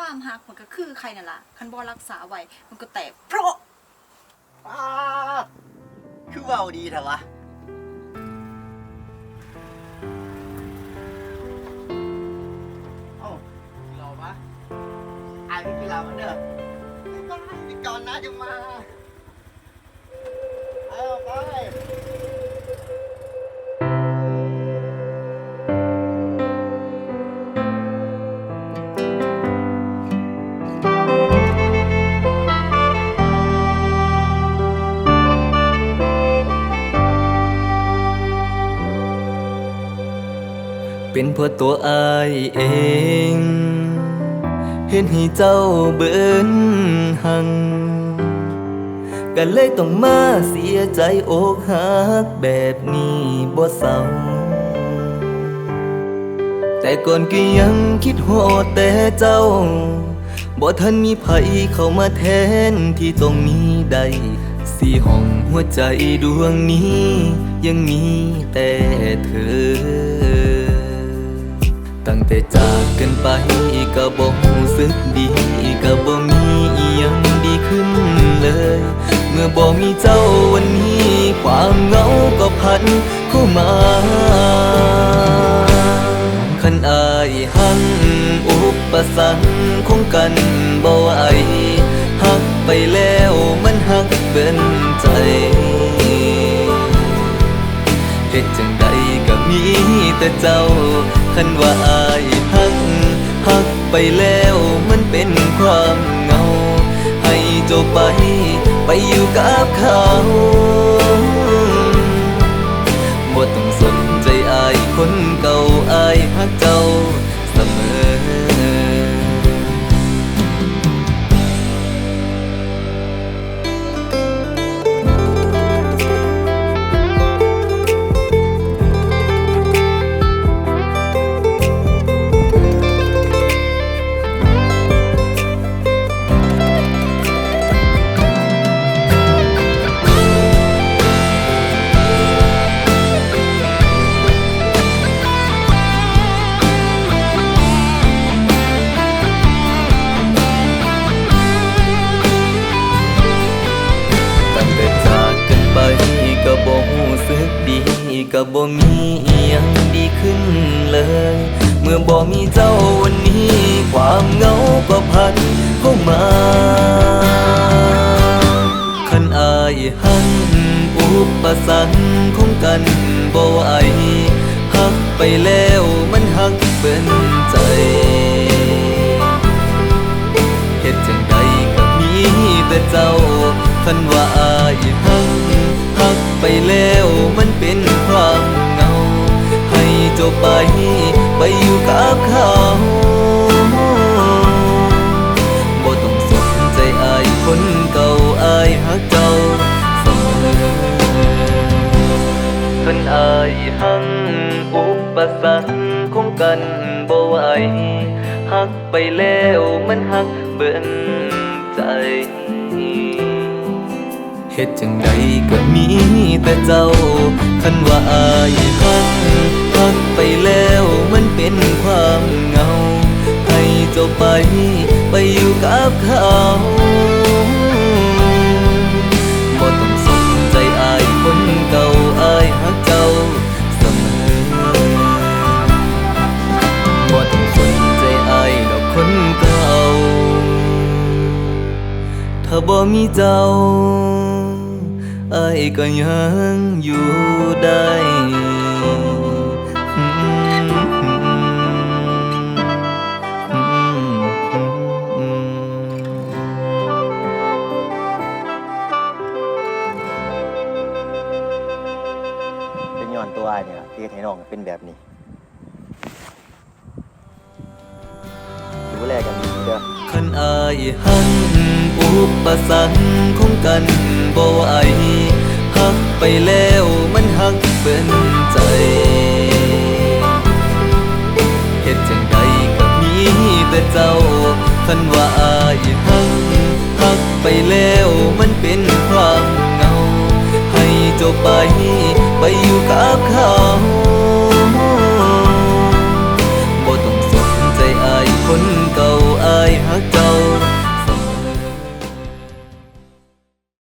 ความฮักมันก็คือใครนั่นล่ะคันบ่รักษาไว้มันก็แตกเพราะป้าคือเว้าดีเถอะวะ เอ้าเราปะอายไปกินเหล้ากันเด้อไม่ไปไปก่อนนะจะมา เอาไป เป็นเพราะตัวอายเอง เห็นให้เจ้าเบิ่นหังก็เลยต้องมาเสียใจอกหักแบบนี้บ่เศร้าแต่ก่อนก็ยังคิดโหดแต่เจ้า บ่ทันมีไผเข้ามาแทนที่ตรงนี้ได้สี่ห้องหัวใจดวงนี้ยังมีแต่เธอ แต่จากกันไปก็บ่รู้สึกดีก็บ่มีอีหยังดีขึ้นเลย เมื่อบ่มีเจ้าวันนี้ ความเหงาก็พันเข้ามาคันอายหันอุปสรรคคงกันบ่ไหวหักไปแล้วมันหักเบินใจเฮ็ดจังใดก็มีแต่เจ้า คันว่าอายหักหักไปแล้วมันเป็นความเหงา ให้เจ้าไป ไปอยู่กับเขาบ่ต้องสนใจอายคนเก่าอายหักเจ้า ก็บ่มีอียังดีขึ้นเลย เมื่อบ่มีเจ้าวันนี้ ความเหงาก็พันเข้ามาคันอายหันอุปสรรคของกันบ่ไหวหักไปแล้วมันหักเบิ่นใจเฮ็ดจังใดก็มีแต่เจ้าคันว่า ไป ไปอยู่กับเขาบ่ต้องสนใจอายคนเก่าอายหักเจ้าเสมอคันอายหักอุปสรรคคงกันบ่ไหวหักไปแล้วมันหักเบิ่นใจเฮ็ดจังใดก็มีแต่เจ้าคันว่าอาย ไป ไปอยู่กับเขาบ่ต้องสนใจอายคนเก่าอายหักเจ้าเสมอบ่ต้องสนใจอายดอกคนเก่า ถ้าบ่มีเจ้าอายก็ยังอยู่ได้ เนี่ยที่เฮ็ดให้น้องเป็นแบบนี้ดูแลกันดีเด้อคันอายหันอุปสรรคของกันบ่ไหวหักไปแล้วมันหักเป็นใจเฮ็ดจังใดก็มีแต่เจ้าคันว่าอายหักหักไปแล้วมันเป็นความเงาให้เจ้าไป อยู่กับเขา